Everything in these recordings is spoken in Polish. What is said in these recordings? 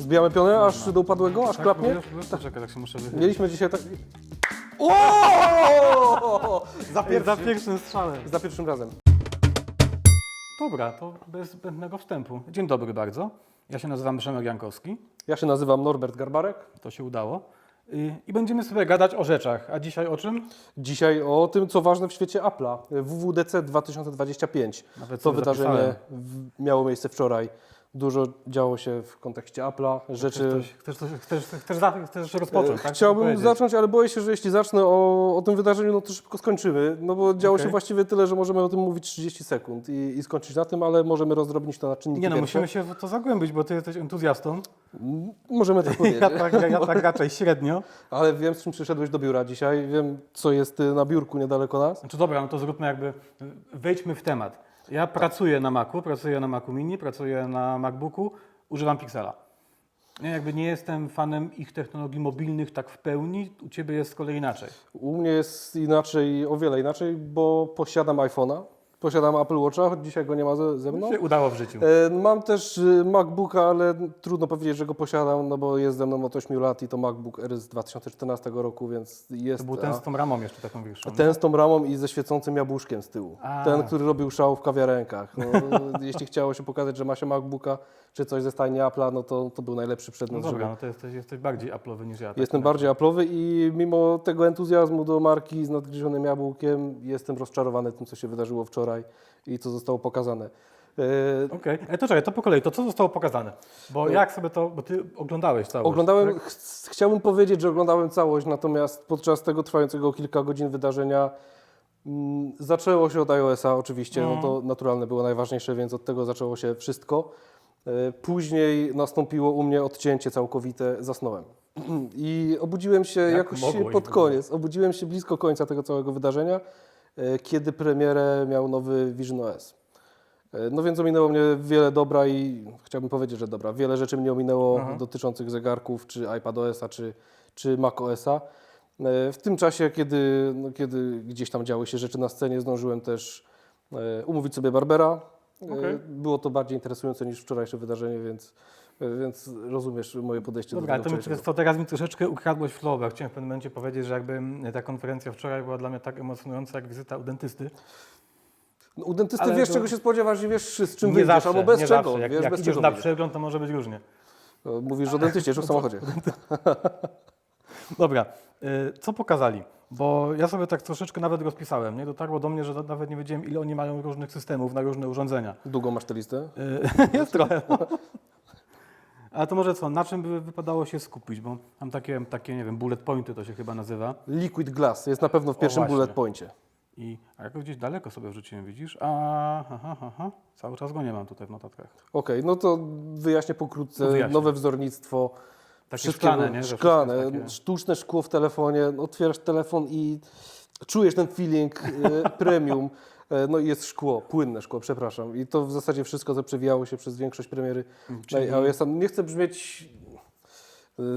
Zbijamy pionę aż do upadłego, aż Tak, klapnie? Wiesz, poczekaj, tak się muszę wychylić. Mieliśmy dzisiaj tak... O! Za, Za pierwszy, pierwszym strzałem. za pierwszym razem. Dobra, to bez zbędnego wstępu. Dzień dobry bardzo. Ja się nazywam Przemek Jankowski. Ja się nazywam Norbert Garbarek. To się udało. I, I będziemy sobie gadać o rzeczach. A dzisiaj o czym? Dzisiaj o tym, co ważne w świecie Apple'a. WWDC 2025. Nawet To sobie wydarzenie zapisałem. w- miało miejsce wczoraj. Dużo działo się w kontekście Apple'a. Rzeczy... Chcesz, chcesz, chcesz, chcesz, za- chcesz rozpocząć, tak? Chciałbym Powiedzieć. zacząć, ale boję się, że jeśli zacznę o, o tym wydarzeniu, no to szybko skończymy. No bo działo Okej. się właściwie tyle, że możemy o tym mówić 30 sekund i, i skończyć na tym, ale możemy rozdrobnić to na czynniki Nie no, pierwsze. musimy się w to zagłębić, bo ty jesteś entuzjastą. M- Możemy tak powiedzieć. Ja tak, ja, ja tak raczej średnio. Ale wiem, z czym przyszedłeś do biura dzisiaj. Wiem, co jest y, na biurku niedaleko nas. Znaczy dobra, no to zróbmy jakby, wejdźmy w temat. Ja pracuję na Macu, pracuję na Macu Mini, pracuję na MacBooku, używam Pixela. Nie, jakby nie jestem fanem ich technologii mobilnych tak w pełni, u Ciebie jest z kolei inaczej. U mnie jest inaczej, o wiele inaczej, bo posiadam iPhone'a, posiadam Apple Watcha, choć dzisiaj go nie ma ze, ze mną. się udało w życiu. E, Mam też y, MacBooka, ale trudno powiedzieć, że go posiadam, no bo jest ze mną od 8 lat i to MacBook Air z 2014 roku, więc jest To był ten z tą ramą jeszcze taką większą. ten z tą ramą i ze świecącym jabłuszkiem z tyłu. A. Ten, który robił szał w kawiarenkach. No, jeśli chciało się pokazać, że ma się MacBooka czy coś ze stajni Apple'a, no to, to był najlepszy No przedmiot, dobra, żeby no to jesteś, jesteś bardziej Apple'owy niż ja. tak Jestem bardziej Apple'owy i mimo tego entuzjazmu do marki z nadgryzionym jabłkiem jestem rozczarowany tym, co się wydarzyło wczoraj i co zostało pokazane. E, Okej, ale to czekaj, to po kolei, to co zostało pokazane? Bo jak sobie to, bo Ty oglądałeś całość. Oglądałem, tak? ch- chciałbym powiedzieć, że oglądałem całość, natomiast podczas tego trwającego kilka godzin wydarzenia mm, zaczęło się od iOS-a oczywiście, no to naturalne było najważniejsze, więc od tego zaczęło się wszystko. E, Później nastąpiło u mnie odcięcie całkowite, zasnąłem. I obudziłem się Jak jakoś pod koniec, obudziłem się blisko końca tego całego wydarzenia, e, kiedy premierę miał nowy Vision OS. E, No więc ominęło mnie wiele dobra i chciałbym powiedzieć, że dobra. Wiele rzeczy mnie ominęło dotyczących zegarków, czy iPadOS-a, czy, czy macOS-a. W tym czasie, kiedy, no, kiedy gdzieś tam działy się rzeczy na scenie, zdążyłem też umówić sobie Barbera. E, Okej. Było to bardziej interesujące niż wczorajsze wydarzenie, więc, e, więc rozumiesz moje podejście Dobra, do tego to, mi, to teraz mi troszeczkę ukradłeś flow. bo Chciałem w pewnym momencie powiedzieć, że jakby ta konferencja wczoraj była dla mnie tak emocjonująca jak wizyta u dentysty. No, U dentysty ale wiesz, to- czego się spodziewasz i wiesz, z czym nie wyjdziesz, zawsze, albo bez nie czego. zawsze. Jak, wiesz, jak bez czego na przegląd, to może być różnie. Mówisz o dentyście, czy o samochodzie? Dobra, co pokazali? Bo ja sobie tak troszeczkę nawet rozpisałem. Nie dotarło do mnie, że nawet nie wiedziałem, ile oni mają różnych systemów na różne urządzenia. Długo masz tę listę? Y, Jest trochę. Ale to może co, na czym by wypadało się skupić? Bo mam takie, takie, nie wiem, bullet pointy to się chyba nazywa. Liquid Glass jest na pewno w pierwszym bullet poincie. I a jak gdzieś daleko sobie wrzuciłem, widzisz? A, aha, aha, cały czas go nie mam tutaj w notatkach. Okej, no to wyjaśnię pokrótce. No wyjaśnij. Nowe wzornictwo. Takie szklane, nie? Że Szklane, takie- sztuczne szkło w telefonie. Otwierasz telefon i czujesz ten feeling e, premium. E, No i jest szkło, płynne szkło, przepraszam. I to w zasadzie wszystko, co przewijało się przez większość premiery Czyli- na iOS-a. Nie chcę brzmieć,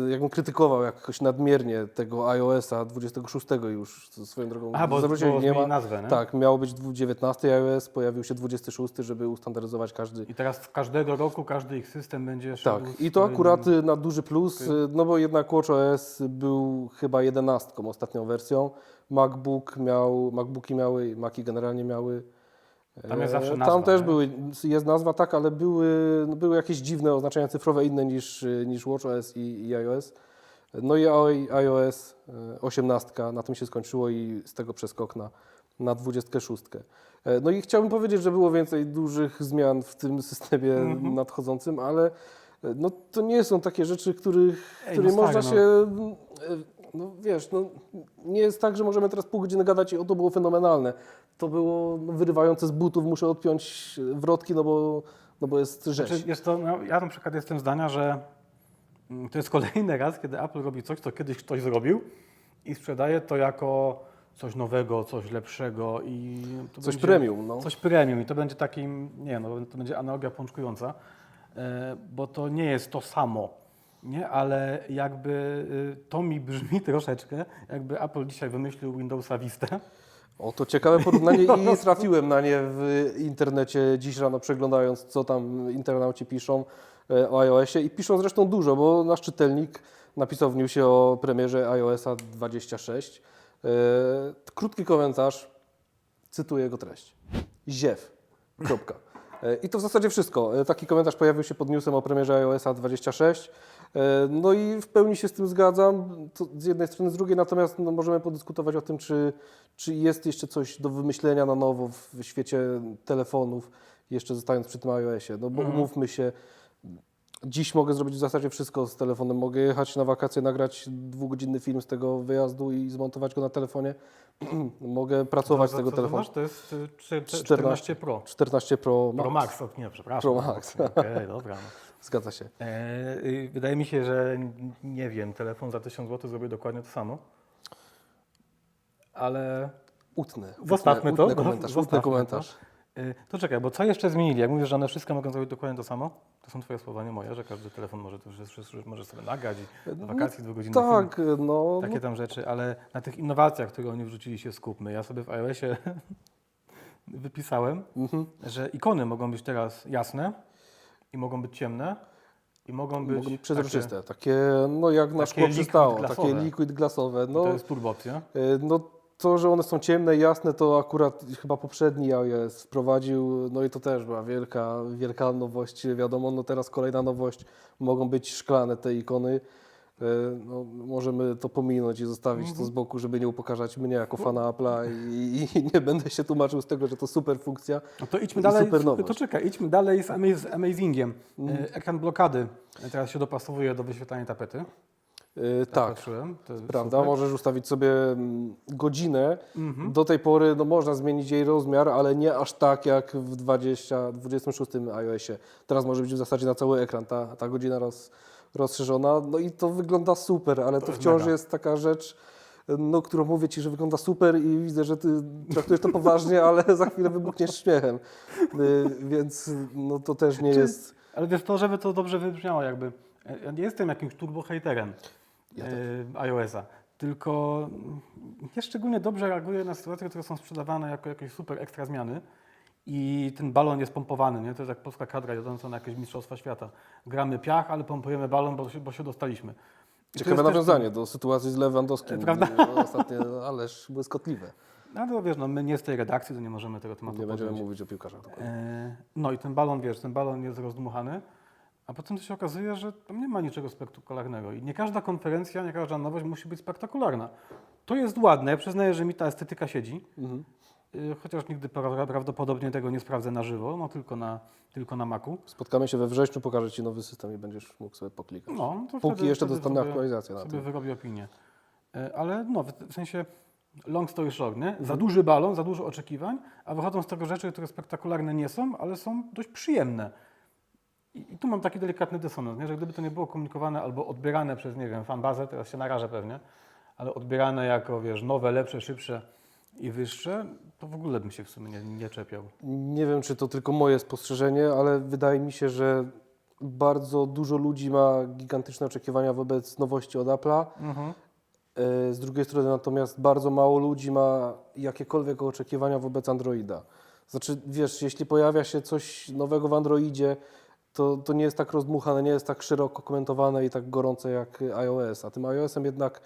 jakbym krytykował jakoś nadmiernie tego iOS-a 26 już, swoją drogą. A, bo, bo nie ma. nazwę, nie? Tak, miało być 19 iOS, pojawił się 26, żeby ustandaryzować każdy. I teraz każdego roku każdy ich system będzie szedł Tak, i to akurat y, na duży plus, y, no bo jednak WatchOS był chyba 11 ostatnią wersją. MacBook miał, MacBooki miały, Maci generalnie miały. Tam jest E, zawsze Tam nazwa, też nie? były, jest nazwa, tak, ale były, no były jakieś dziwne oznaczenia cyfrowe inne niż, niż WatchOS i, i iOS. No i iOS y, 18 na tym się skończyło i z tego przeskok na, na 26. E, No i chciałbym powiedzieć, że było więcej dużych zmian w tym systemie Mhm. nadchodzącym, ale e, no, to nie są takie rzeczy, których, Ej, które no można stary, się, e, no wiesz, no, nie jest tak, że możemy teraz pół godziny gadać i o to było fenomenalne. To było wyrywające z butów, muszę odpiąć wrotki, no bo, no bo jest rzeź. Znaczy, jest to, no, ja na przykład jestem zdania, że mm, to jest kolejny raz, kiedy Apple robi coś, co kiedyś ktoś zrobił i sprzedaje to jako coś nowego, coś lepszego i Coś będzie, premium, no. Coś premium i to będzie takim, nie no, to będzie analogia pączkująca, e, bo to nie jest to samo, nie, ale jakby y, to mi brzmi troszeczkę, jakby Apple dzisiaj wymyślił Windowsa Vista, O, to ciekawe porównanie i trafiłem na nie w internecie dziś rano przeglądając, co tam internauci piszą. e, o iOSie i piszą zresztą dużo, bo nasz czytelnik napisał w newsie o premierze iOSa 26. E, Krótki komentarz, cytuję jego treść. Ziew. Kropka. E, I to w zasadzie wszystko. Taki komentarz pojawił się pod newsem o premierze iOSa 26. E, No i w pełni się z tym zgadzam, z jednej strony, z drugiej natomiast no, możemy podyskutować o tym, czy, czy jest jeszcze coś do wymyślenia na nowo w świecie telefonów, jeszcze zostając przy tym iOSie. No bo umówmy się, dziś mogę zrobić w zasadzie wszystko z telefonem. Mogę jechać na wakacje, nagrać dwugodzinny film z tego wyjazdu i zmontować go na telefonie. mogę pracować z tego co telefonu. to jest y, czter- 14 14 Pro. 14 Pro Max. Pro Max, o, nie, przepraszam. Pro Max. Okej, dobra. No. Zgadza się. E, y, wydaje mi się, że nie wiem, telefon za 1000 zł zrobił dokładnie to samo. Ale Utny. Zostawmy utny, to. Utny komentarz. Zostawmy Utny to. komentarz. y, to czekaj, bo co jeszcze zmienili? Jak mówisz, że one wszystkie mogą zrobić dokładnie to samo? To są twoje słowa, nie moje, że każdy telefon może to może sobie nagrać i do wakacji dwugodzinny film. Tak, no. Takie tam rzeczy, ale na tych innowacjach, które oni wrzucili się skupmy. Ja sobie w iOSie wypisałem, Mhm. że ikony mogą być teraz jasne i mogą być ciemne i mogą być, Mogą być takie- przezroczyste. Takie, no jak na takie szkło przystało. glasowe. Takie liquid glasowe. No, No, to jest turbo opcja. y, no to, że one są ciemne i jasne, to akurat chyba poprzedni iOS wprowadził, no i to też była wielka, wielka nowość. Wiadomo, no teraz kolejna nowość, mogą być szklane te ikony. Y, No, możemy to pominąć i zostawić Mhm. to z boku, żeby nie upokarzać mnie jako fana Apple'a i, i nie będę się tłumaczył z tego, że to super funkcja. No to idźmy dalej. To czekaj, idźmy dalej z, amaz z Amazingiem. Mhm. E, Ekran blokady teraz się dopasowuje do wyświetlania tapety. Y, Tak, tak, Prawda, super. możesz ustawić sobie mm, godzinę. Mhm. Do tej pory no, można zmienić jej rozmiar, ale nie aż tak jak w 20, 26 iOSie. Teraz może być w zasadzie na cały ekran ta, ta godzina roz, rozszerzona. No i to wygląda super, ale to, wciąż mega. jest taka rzecz, no, którą mówię Ci, że wygląda super i widzę, że Ty traktujesz to poważnie, ale za chwilę wybuchniesz śmiechem. Y, Więc no, to też nie Czy- jest... Ale wiesz, to żeby to dobrze wybrzmiało jakby. Ja nie jestem jakimś turbo-hejterem Ja e, iOS-a, tylko ja szczególnie dobrze reaguję na sytuacje, które są sprzedawane jako jakieś super ekstra zmiany i ten balon jest pompowany, nie? To jest jak polska kadra jadąca na jakieś mistrzostwa świata. Gramy piach, ale pompujemy balon, bo się, bo się dostaliśmy. I Ciekawe jest też- nawiązanie do sytuacji z Lewandowskim. Prawda? Ostatnio, ależ błyskotliwe. No to wiesz, no, my nie z tej redakcji, to nie możemy tego tematu Nie będziemy podjąć. mówić o piłkarzach. E, No i ten balon, wiesz, ten balon jest rozdmuchany, a potem to się okazuje, że tam nie ma niczego spektakularnego i nie każda konferencja, nie każda nowość musi być spektakularna. To jest ładne, ja przyznaję, że mi ta estetyka siedzi, Mhm. Y, chociaż nigdy pra- prawdopodobnie tego nie sprawdzę na żywo, no tylko na, tylko na Macu. Spotkamy się we wrześniu, pokażę Ci nowy system i będziesz mógł sobie poklikać. No, to Póki wtedy- jeszcze dostanę aktualizację na sobie tym. wyrobię opinię. E, Ale no, w sensie long story short, nie? Za duży balon, za dużo oczekiwań, a wychodzą z tego rzeczy, które spektakularne nie są, ale są dość przyjemne. I, i tu mam taki delikatny dysonans, nie? że gdyby to nie było komunikowane albo odbierane przez, nie wiem, fanbazę, teraz się narażę pewnie, ale odbierane jako, wiesz, nowe, lepsze, szybsze i wyższe, to w ogóle bym się w sumie nie, nie czepiał. Nie wiem, czy to tylko moje spostrzeżenie, ale wydaje mi się, że bardzo dużo ludzi ma gigantyczne oczekiwania wobec nowości od Apple'a. Mhm. E, Z drugiej strony natomiast bardzo mało ludzi ma jakiekolwiek oczekiwania wobec Androida. Znaczy, wiesz, jeśli pojawia się coś nowego w Androidzie, to, to nie jest tak rozdmuchane, nie jest tak szeroko komentowane i tak gorące jak iOS. A tym iOS-em jednak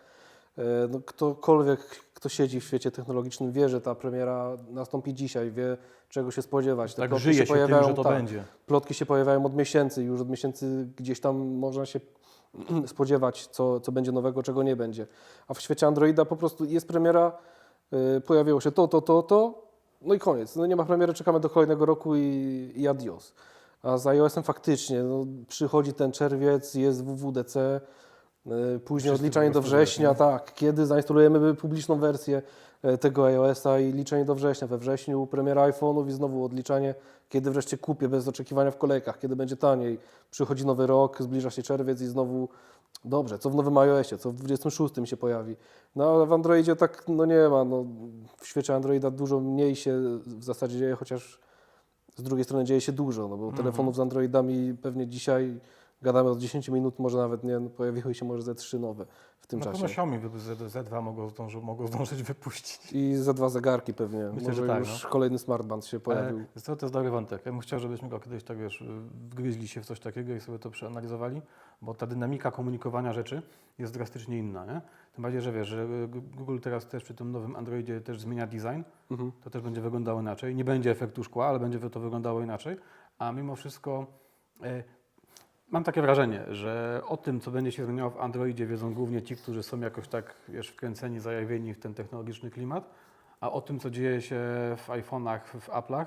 no, ktokolwiek, kto siedzi w świecie technologicznym, wie, że ta premiera nastąpi dzisiaj, wie czego się spodziewać. Te Tak plotki żyje się tym, że to tak, będzie. Plotki się pojawiają od miesięcy, już od miesięcy gdzieś tam można się spodziewać, co, co będzie nowego, czego nie będzie. A w świecie Androida po prostu jest premiera, y, pojawiło się to, to, to, to, no i koniec. No nie ma premiery, czekamy do kolejnego roku i, i adios. A z iOS-em faktycznie no, przychodzi ten czerwiec, jest WWDC, później Wszyscy odliczanie do września, tak, kiedy zainstalujemy publiczną wersję e, tego iOS-a i liczenie do września. We wrześniu premiera iPhone'ów i znowu odliczanie, kiedy wreszcie kupię bez oczekiwania w kolejkach, kiedy będzie taniej. Przychodzi nowy rok, zbliża się czerwiec i znowu dobrze, co w nowym iOSie, co w 26 się pojawi. No ale w Androidzie tak no nie ma. No, w świecie Androida dużo mniej się w zasadzie dzieje, chociaż z drugiej strony dzieje się dużo, no bo telefonów z Androidami pewnie dzisiaj gadamy od 10 minut, może nawet nie, no, pojawiły się może ze trzy nowe w tym Na pewno czasie. Xiaomi wy- Z, Z2 mogą, zdąży, mogą zdążyć wypuścić. I za dwa zegarki pewnie. Myślę, może że tak, już kolejny smartband się pojawił. Co, to jest dobry wątek. Ja bym chciał, żebyśmy go kiedyś tak wiesz, wgryźli się w coś takiego i sobie to przeanalizowali, bo ta dynamika komunikowania rzeczy jest drastycznie inna, nie? Tym bardziej, że wiesz, że Google teraz też przy tym nowym Androidzie też zmienia design, Mhm. to też będzie wyglądało inaczej. Nie będzie efektu szkła, ale będzie to wyglądało inaczej. A mimo wszystko e, mam takie wrażenie, że o tym, co będzie się zmieniało w Androidzie, wiedzą głównie ci, którzy są jakoś tak wiesz, wkręceni, zajawieni w ten technologiczny klimat, a o tym, co dzieje się w iPhone'ach, w Apple'ach,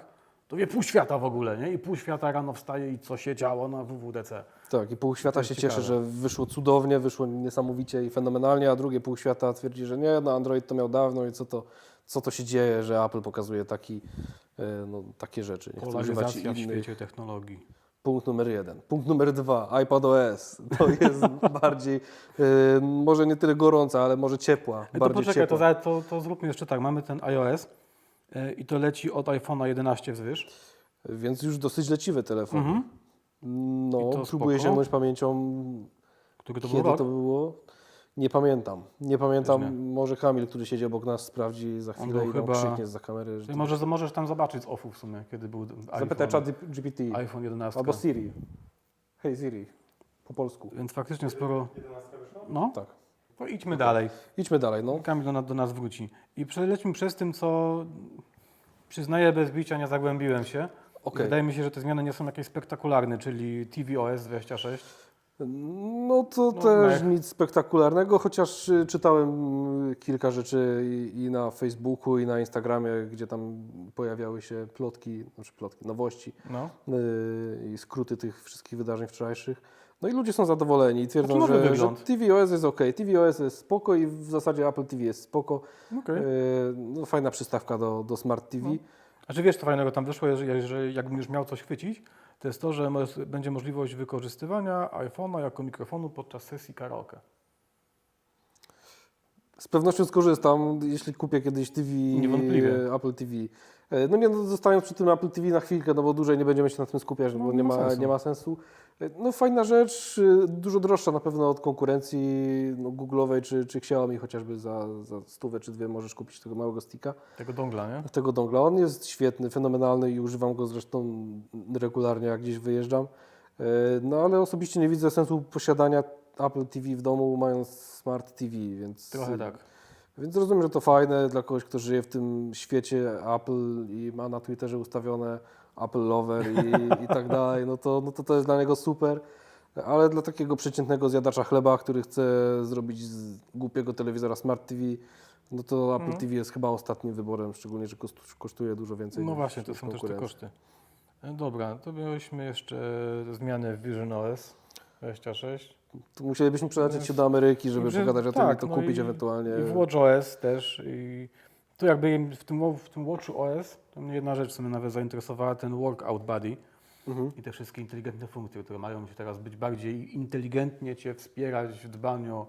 to wie pół świata w ogóle, nie? I pół świata rano wstaje i co się działo na WWDC. Tak, i pół świata się ciekawe. cieszy, że wyszło cudownie, wyszło niesamowicie i fenomenalnie, a drugie pół świata twierdzi, że nie, no Android to miał dawno i co to, co to się dzieje, że Apple pokazuje taki, e, no, takie rzeczy. Nie chcę używać w świecie technologii. Punkt numer jeden. Punkt numer dwa, iPadOS. To jest bardziej, e, może nie tyle gorąca, ale może ciepła. To bardziej poczekaj, to, ciepła. za- to, to zróbmy jeszcze tak. Mamy ten iOS e, i to leci od iPhone'a 11 wzwyż. Więc już dosyć leciwy telefon. Mhm. No, to próbuję sięgnąć pamięcią, Który to był kiedy rok? to było. Nie pamiętam. Nie pamiętam. Też nie. Może Kamil, który siedzi obok nas, sprawdzi za chwilę był i nam chyba- krzyknie za kamery. Że Czyli to... może, możesz tam zobaczyć z offu w sumie, kiedy był Zapytaj iPhone, chat GPT iPhone 11. albo Siri. Hej Siri. Po polsku. Więc faktycznie sporo... No, Tak. to idźmy dalej. Idźmy dalej. No. Kamil do, na- do nas wróci. I przelećmy przez tym, co przyznaję bez bicia, nie zagłębiłem się. Okej. Wydaje mi się, że te zmiany nie są jakieś spektakularne, czyli tvOS 26. No to No, też mech. nic spektakularnego, chociaż y, czytałem y, kilka rzeczy i, i na Facebooku, i na Instagramie, gdzie tam pojawiały się plotki, znaczy plotki, nowości No. y, i skróty tych wszystkich wydarzeń wczorajszych. No i ludzie są zadowoleni i twierdzą, że, że tvOS jest ok, tvOS jest spoko i w zasadzie Apple TV jest spoko. Okej. Y, No, fajna przystawka do, do Smart TV. No. A czy wiesz, co fajnego tam wyszło, że, że jakbym już miał coś chwycić, to jest to, że będzie możliwość wykorzystywania iPhone'a jako mikrofonu podczas sesji karaoke. Z pewnością skorzystam, jeśli kupię kiedyś TV, Niewątpliwie. Apple TV. E, No nie, no, zostając przy tym Apple TV na chwilkę, no bo dłużej nie będziemy się na tym skupiać, No, bo nie nie ma sensu. nie ma sensu. E, No fajna rzecz, e, dużo droższa na pewno od konkurencji no, Google'owej czy, czy Xiaomi, chociażby za, za stówę czy dwie możesz kupić tego małego sticka, Tego dongla, nie? tego dongla. On jest świetny, fenomenalny i używam go zresztą regularnie, jak gdzieś wyjeżdżam. No ale osobiście nie widzę sensu posiadania Apple TV w domu, mając Smart TV, więc... Trochę tak. Więc rozumiem, że to fajne dla kogoś, kto żyje w tym świecie Apple i ma na Twitterze ustawione Apple Lover i, i tak dalej, no to, no to to jest dla niego super. Ale dla takiego przeciętnego zjadacza chleba, który chce zrobić z głupiego telewizora Smart TV, no to Apple Mhm. TV jest chyba ostatnim wyborem, szczególnie, że kosztuje dużo więcej No niż, właśnie, to są też te koszty. E, Dobra, to mieliśmy jeszcze zmiany w Vision OS 26. To musielibyśmy przelecieć się do Ameryki, żeby Że- pokazać o tym tak, i to no kupić i- ewentualnie. I w WatchOS też. I tu jakby w tym, w tym Watchu OS, to mnie jedna rzecz, co mnie nawet zainteresowała, ten Workout Buddy Mhm. i te wszystkie inteligentne funkcje, które mają się teraz być bardziej inteligentnie Cię wspierać w dbaniu o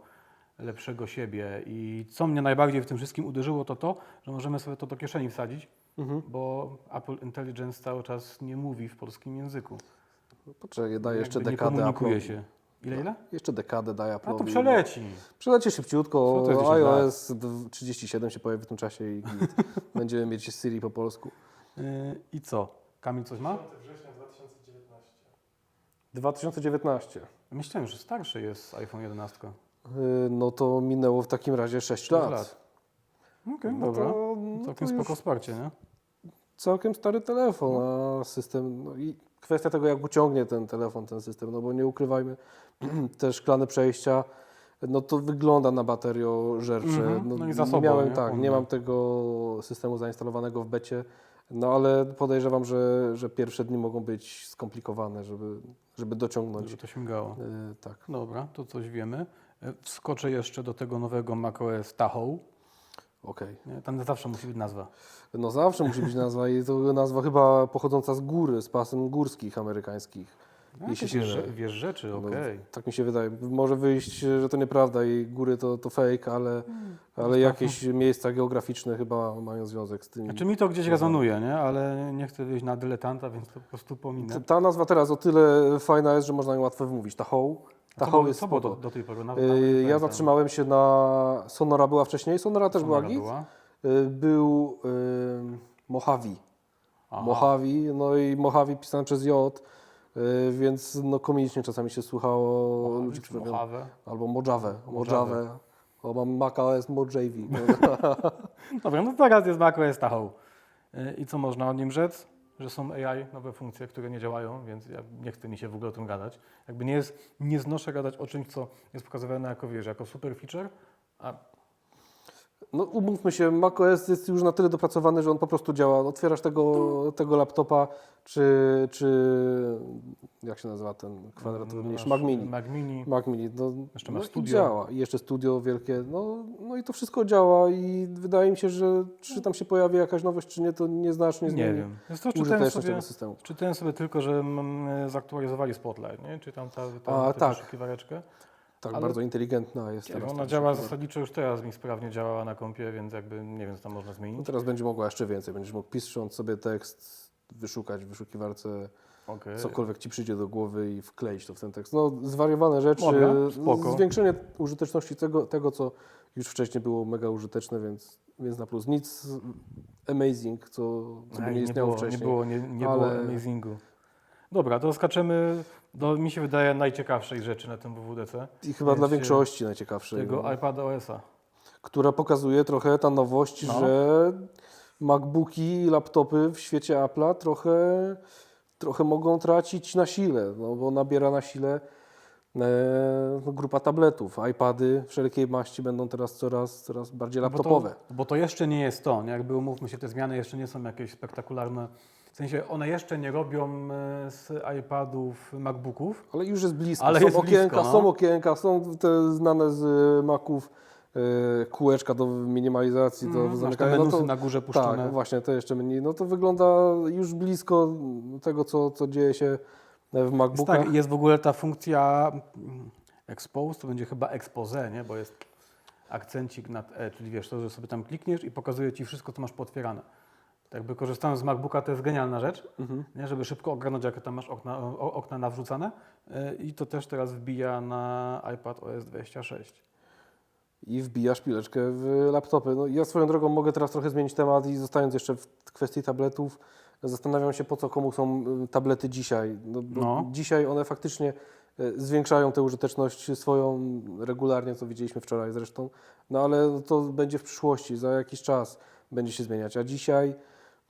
lepszego siebie. I co mnie najbardziej w tym wszystkim uderzyło, to to, że możemy sobie to do kieszeni wsadzić, Mhm. bo Apple Intelligence cały czas nie mówi w polskim języku. Poczekaj, daję jeszcze Jakby nie dekadę komunikuje Apple'owi. się. Ile, ile? Jeszcze dekadę daję A Apple'owi. to przeleci. Szybciutko, to jest 10 iOS d- 37 się pojawi w tym czasie i będziemy mieć Siri po polsku. Yy, I co? Kamil coś ma? 2019. Myślałem, że starszy jest iPhone 11. Yy, No to minęło w takim razie 6 Sześć lat. lat. Okej, No dobra. to, no Całkiem to spoko wsparcie, nie? Całkiem stary telefon, a system, no i kwestia tego jak uciągnie ten telefon, ten system, no bo nie ukrywajmy, te szklane przejścia, no to wygląda na bateriożercze. Mhm, no i nie zasobowe, miałem, nie? tak, nie mam tego systemu zainstalowanego w becie, no ale podejrzewam, że, że pierwsze dni mogą być skomplikowane, żeby, żeby dociągnąć. Żeby to śmigało. Yy, tak. Dobra, to coś wiemy. E, Wskoczę jeszcze do tego nowego macOS Tahoe. Okej. Nie? Tam zawsze musi być nazwa. No zawsze musi być nazwa i to nazwa chyba pochodząca z góry, z pasem górskich amerykańskich. jeśli Jakieś się wiesz, wiesz rzeczy, No, okej. Tak mi się wydaje. Może wyjść, że to nieprawda i góry to, to fake, ale, ale jakieś miejsca geograficzne chyba mają związek z tym. Znaczy mi to gdzieś rezonuje, nie? Ale nie chcę wyjść na dyletanta, więc to po prostu pominę. Ta- Ta nazwa teraz o tyle fajna jest, że można ją łatwo wymówić. Tahoe. Tahoe było- jest co było spoko. do, do tej pory? Na, Yy, Ja zatrzymałem się na... Sonora była wcześniej, Sonora też była git. Yy, Był yy, Mojave. Mojave, no i Mojave pisane przez J, yy, więc no komicznie czasami się słuchało ludzi, którzy mówią, Mojave. albo Mojave, Mojave. Mojave. O, mam Mac OS Mojave. Dobra, no teraz jest macOS Tahoe. Yy, I co można o nim rzec? Że są AI, nowe funkcje, które nie działają, więc ja nie chce mi się w ogóle o tym gadać. Jakby nie jest, nie znoszę gadać o czymś, co jest pokazywane jako, wiesz, jako super feature, a No umówmy się, macOS jest już na tyle dopracowany, że on po prostu działa. Otwierasz tego, tego laptopa, czy, czy jak się nazywa ten kwadratowy mniejszy, Mac Mini. Mac Mini. Mac Mini, no, Jeszcze no masz i studio. działa. I jeszcze studio wielkie, no, no i to wszystko działa i wydaje mi się, że czy tam się pojawi jakaś nowość, czy nie, to nieznacznie Nie zmieni wiem. Jest to czytałem sobie, tego systemu. czytałem sobie tylko, że mm, zaktualizowali Spotlight, nie? Czy tam ta, ta, A, tę tak. Tak, ale- bardzo inteligentna jest Nie teraz. ona działa zasadniczo już teraz mi sprawnie działała na kompie, więc jakby nie wiem, co tam można No zmienić. teraz będzie mogła jeszcze więcej. Będziesz mógł pisząc sobie tekst, wyszukać w wyszukiwarce Okej. cokolwiek ci przyjdzie do głowy i wkleić to w ten tekst. No, zwariowane rzeczy, spoko. zwiększenie użyteczności tego, tego, co już wcześniej było mega użyteczne, więc, więc na plus. Nic amazing, co, co by Ej, nie istniało było, wcześniej. Nie było, nie, nie ale- było amazingu. Dobra, to skaczemy do, mi się wydaje, najciekawszej rzeczy na tym WWDC. I chyba dla większości najciekawsze. Tego no, iPada OS-a. która pokazuje trochę ta nowość, No. że MacBooki i laptopy w świecie Apple'a trochę, trochę mogą tracić na sile, no bo nabiera na sile e, no, grupa tabletów, iPady wszelkiej maści będą teraz coraz, coraz bardziej No bo laptopowe. To, bo to jeszcze nie jest to, nie? jakby umówmy się, te zmiany jeszcze nie są jakieś spektakularne. W sensie one jeszcze nie robią e, z iPadów MacBooków, Ale już jest blisko. Ale są jest okienka, blisko, no. są okienka, są te znane z e, Maców e, kółeczka do minimalizacji, do Mhm, zamykania. No to, na górze puszczone. tak, właśnie, to jeszcze mniej. No to wygląda już blisko tego, co, co dzieje się w Jest, MacBookach. tak, jest w ogóle ta funkcja mm, expose, to będzie chyba expose, nie? bo jest akcencik nad E, czyli wiesz, to, że sobie tam klikniesz i pokazuje Ci wszystko, co masz potwierane. Jakby korzystając z MacBooka, to jest genialna rzecz, Mhm. nie? żeby szybko ogarnąć, jakie tam masz okna, o, okna nawrzucane E, i to też teraz wbija na iPad OS 26. I wbija szpileczkę w laptopy. No, ja swoją drogą mogę teraz trochę zmienić temat i zostając jeszcze w kwestii tabletów, zastanawiam się, po co komu są y, tablety dzisiaj. No, No. Dzisiaj one faktycznie y, zwiększają tę użyteczność swoją regularnie, co widzieliśmy wczoraj zresztą, no ale to będzie w przyszłości, za jakiś czas będzie się zmieniać. A dzisiaj,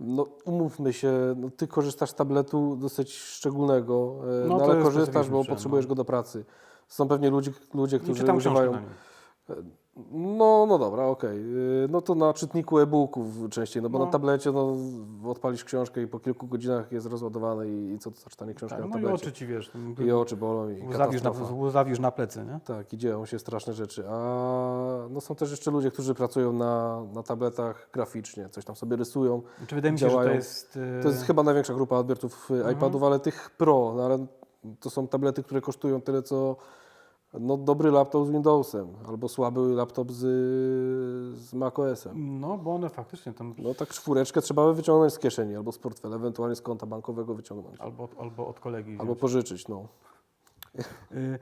no umówmy się, no, ty korzystasz z tabletu dosyć szczególnego, y, No, no, ale korzystasz, bo potrzebujesz no. go do pracy. Są pewnie ludzie, ludzie którzy używają... No, no dobra, okej. Yy, No to na czytniku e-booków częściej, no bo No. na tablecie no, odpalisz książkę i po kilku godzinach jest rozładowane i, i co to za czytanie książki Tak, na no i tablecie. oczy Ci wiesz, I oczy bolą i łzawisz na, katastrofa. łzawisz na plecy, nie? Tak, i dzieją się straszne rzeczy. A no są też jeszcze ludzie, którzy pracują na, na tabletach graficznie, coś tam sobie rysują. Czy wydaje mi się, że Działają. to jest... e, To jest chyba największa grupa odbiorców y, iPadów, ale tych Pro, no ale to są tablety, które kosztują tyle, co no, dobry laptop z Windowsem albo słaby laptop z, z macOSem. No, bo one faktycznie tam No tak czwóreczkę trzeba by wyciągnąć z kieszeni albo z portfela, ewentualnie z konta bankowego wyciągnąć. albo, albo od kolegi Albo wziąć. pożyczyć, no. Y,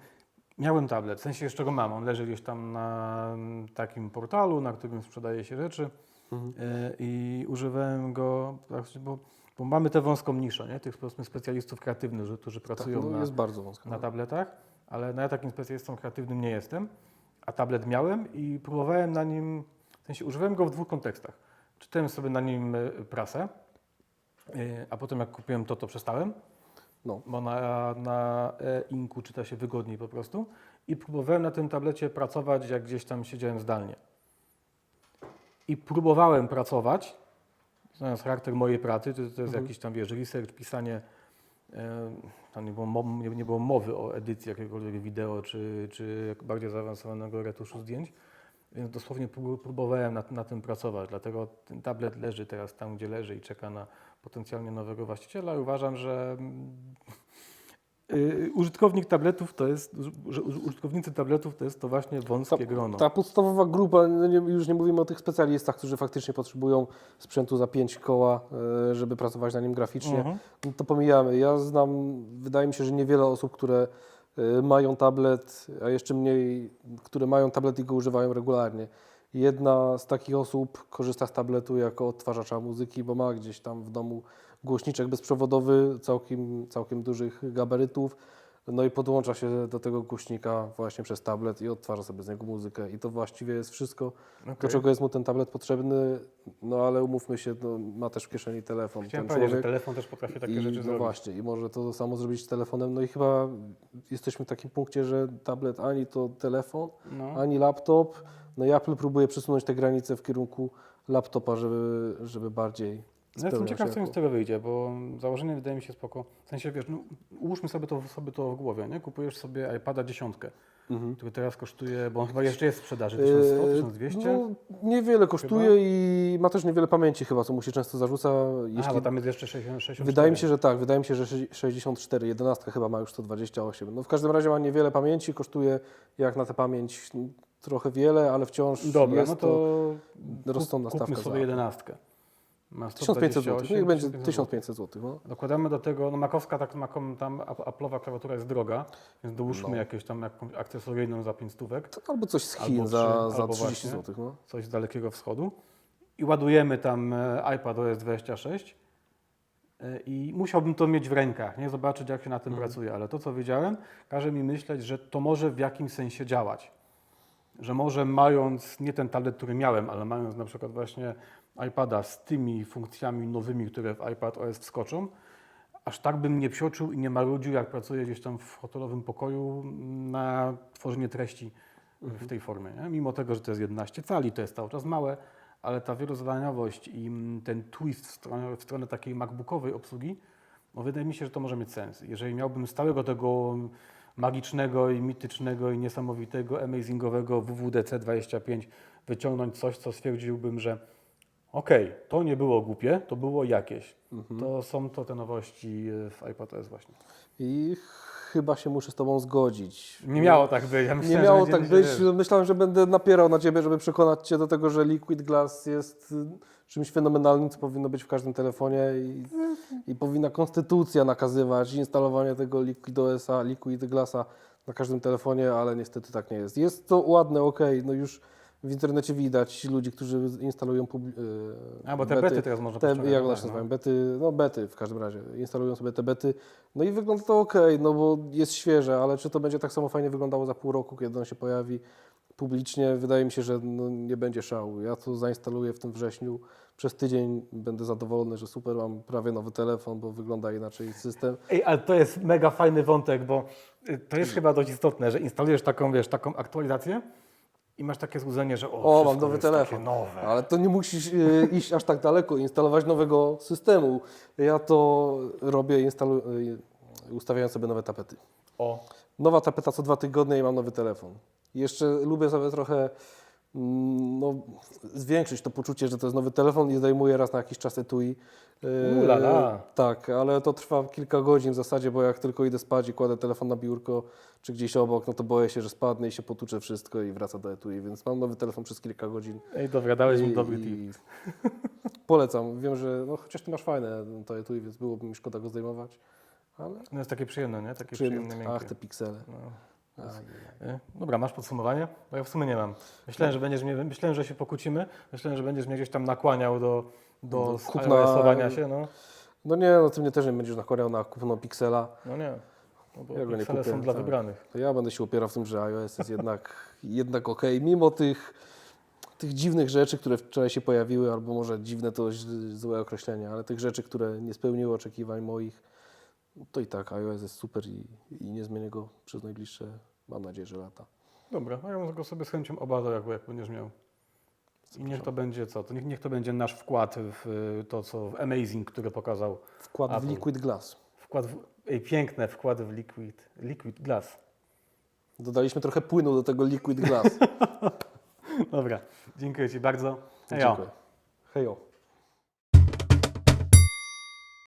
Miałem tablet, w sensie jeszcze go mam. On leży gdzieś tam na takim portalu, na którym sprzedaje się rzeczy Mhm. y, i używałem go, bo, bo mamy tę wąską niszę, nie? tych powiedzmy specjalistów kreatywnych, którzy Tak, pracują no na, jest bardzo wąska. na tabletach, ale no ja takim specjalistą kreatywnym nie jestem, a tablet miałem i próbowałem na nim, w sensie używałem go w dwóch kontekstach. Czytałem sobie na nim y, prasę, y, a potem jak kupiłem to, to przestałem, No. bo na, na e-inku czyta się wygodniej po prostu. I próbowałem na tym tablecie pracować, jak gdzieś tam siedziałem zdalnie. I próbowałem pracować, znając charakter mojej pracy, to, to jest Mhm. jakiś tam, wiesz, research, pisanie, e, tam nie było, nie, było mowy o edycji jakiegokolwiek wideo, czy, czy bardziej zaawansowanego retuszu zdjęć, więc dosłownie pró- próbowałem na, na tym pracować, dlatego ten tablet leży teraz tam, gdzie leży i czeka na potencjalnie nowego właściciela. Uważam, że mm, użytkownik tabletów to jest, że uż- użytkownicy tabletów to jest to właśnie wąskie grono. Ta podstawowa grupa, no już nie mówimy o tych specjalistach, którzy faktycznie potrzebują sprzętu za pięć koła, e, żeby pracować na nim graficznie. Mhm. No to pomijamy. Ja znam, wydaje mi się, że niewiele osób, które e, mają tablet, a jeszcze mniej, które mają tablet i go używają regularnie. Jedna z takich osób korzysta z tabletu jako odtwarzacza muzyki, bo ma gdzieś tam w domu głośniczek bezprzewodowy całkiem, całkiem dużych gabarytów. No i podłącza się do tego głośnika właśnie przez tablet i odtwarza sobie z niego muzykę. I to właściwie jest wszystko, do Okej. czego jest mu ten tablet potrzebny. No ale umówmy się, no, ma też w kieszeni telefon. Chciałem ten powiedzieć, że telefon też potrafi takie I, rzeczy no zrobić. właśnie, i może to samo zrobić z telefonem. No i chyba jesteśmy w takim punkcie, że tablet ani to telefon, No. ani laptop. No i Apple próbuje przesunąć te granice w kierunku laptopa, żeby, żeby bardziej No jestem ciekaw, co mi z tego wyjdzie, bo założenie wydaje mi się spoko. W sensie, wiesz, no, ułóżmy sobie to, sobie to w głowie, nie? Kupujesz sobie iPada dziesiątkę, Mhm. który teraz kosztuje, bo on chyba jeszcze jest w sprzedaży, 1100, Eee, 1200? No, niewiele kosztuje i ma też niewiele pamięci chyba, co mu się często zarzuca. A, Jeśli bo tam jest jeszcze 60, 64. Wydaje mi się, że tak. Wydaje mi się, że sze- 64, 11 chyba ma już 128. No w każdym razie ma niewiele pamięci, kosztuje jak na tę pamięć trochę wiele, ale wciąż Dobra, jest no to rozsądna kupmy stawka. sobie za. jedenastkę. Ma 1500 zł. 128, Niech będzie 1500 1500 zł. No. Dokładamy do tego, no makowska, tak, makom, tam ap- Apple'owa klawiatura jest droga, więc dołóżmy No. jakieś tam jakąś akcesoryjną za 5 stówek, To Albo coś z Albo Chin trzy, za, za albo 30 właśnie. zł. No. coś z Dalekiego Wschodu i ładujemy tam e, iPad OS 26 e, i musiałbym to mieć w rękach, nie zobaczyć jak się na tym Mhm. pracuje, ale to co wiedziałem każe mi myśleć, że to może w jakimś sensie działać. Że może mając nie ten tablet, który miałem, ale mając na przykład właśnie iPada z tymi funkcjami nowymi, które w iPad OS wskoczą, aż tak bym nie psioczył i nie marudził, jak pracuję gdzieś tam w hotelowym pokoju na tworzenie treści w tej formie. Nie? Mimo tego, że to jest 11 cali, to jest cały czas małe, ale ta wielozadaniowość i ten twist w stronę, w stronę takiej MacBookowej obsługi, no wydaje mi się, że to może mieć sens. Jeżeli miałbym z całego tego magicznego i mitycznego i niesamowitego, amazingowego WWDC25 wyciągnąć coś, co stwierdziłbym, że okej, to nie było głupie, to było jakieś. Mhm. To są to te nowości e, w iPadOS właśnie. I chyba się muszę z Tobą zgodzić. Nie miało tak być. Ja Nie myślałem, miało że tak być. Myślałem, że będę napierał na Ciebie, żeby przekonać Cię do tego, że Liquid Glass jest y, czymś fenomenalnym, co powinno być w każdym telefonie i, i powinna konstytucja nakazywać instalowanie tego Liquid OS-a, Liquid Glassa na każdym telefonie, ale niestety tak nie jest. Jest to ładne, ok, no już w internecie widać ludzi, którzy instalują publi- y, A, bo te bety, teraz można te, jak no one się tak, nazywają, bety, no bety w każdym razie, instalują sobie te bety, no i wygląda to ok, no bo jest świeże, ale czy to będzie tak samo fajnie wyglądało za pół roku, kiedy on się pojawi? Publicznie, wydaje mi się, że no, nie będzie szału. Ja to zainstaluję w tym wrześniu, przez tydzień będę zadowolony, że super, mam prawie nowy telefon, bo wygląda inaczej system. Ej, ale to jest mega fajny wątek, bo y, to jest chyba dość istotne, że instalujesz taką, wiesz, taką aktualizację i masz takie złudzenie, że o, O, mam nowy jest telefon. Takie nowe. Ale to nie musisz y, iść aż tak daleko, instalować nowego systemu. Ja to robię, instalu- y, ustawiając sobie nowe tapety. O, Nowa tapeta co dwa tygodnie i mam nowy telefon. Jeszcze lubię sobie trochę no, zwiększyć to poczucie, że to jest nowy telefon i zdejmuję raz na jakiś czas etui. Yy, Ulala. Tak, ale to trwa kilka godzin w zasadzie, bo jak tylko idę spać i kładę telefon na biurko czy gdzieś obok, no to boję się, że spadnę i się potuczę wszystko i wraca do etui, więc mam nowy telefon przez kilka godzin. ej, dobra, dałeś mi dobry tip. Polecam. Wiem, że no, chociaż ty masz fajne to etui, więc byłoby mi szkoda go zdejmować, ale No jest takie przyjemne, nie? Takie przyjemne, przyjemne. Ach, te piksele. No. Y, Dobra, masz podsumowanie? Bo ja w sumie nie mam. Myślałem, że będziesz mnie, myślałem, że się pokłócimy. Myślałem, że będziesz mnie gdzieś tam nakłaniał do, do Do kupna- się, no. No nie, no ty mnie też nie będziesz nakłaniał na kupno piksela. No nie. No bo Ja go nie piksele kupię, są dla tak. wybranych. To ja będę się opierał w tym, że iOS jest jednak, jednak ok. Mimo tych, tych dziwnych rzeczy, które wczoraj się pojawiły, albo może dziwne to złe określenie, ale tych rzeczy, które nie spełniły oczekiwań moich, to i tak iOS jest super i, i nie zmienię go przez najbliższe, mam nadzieję, że lata. Dobra, a ja bym go sobie z chęcią obadał, jak, jak będziesz miał. I niech to będzie co? To niech, niech to będzie nasz wkład w y, to, co w Amazing, który pokazał. Wkład w Apple. Liquid Glass. Wkład w, ej, piękne wkład w Liquid, liquid Glass. Dodaliśmy trochę płynu do tego Liquid Glass. Dobra, dziękuję Ci bardzo. Hejo. Dziękuję. Hejo.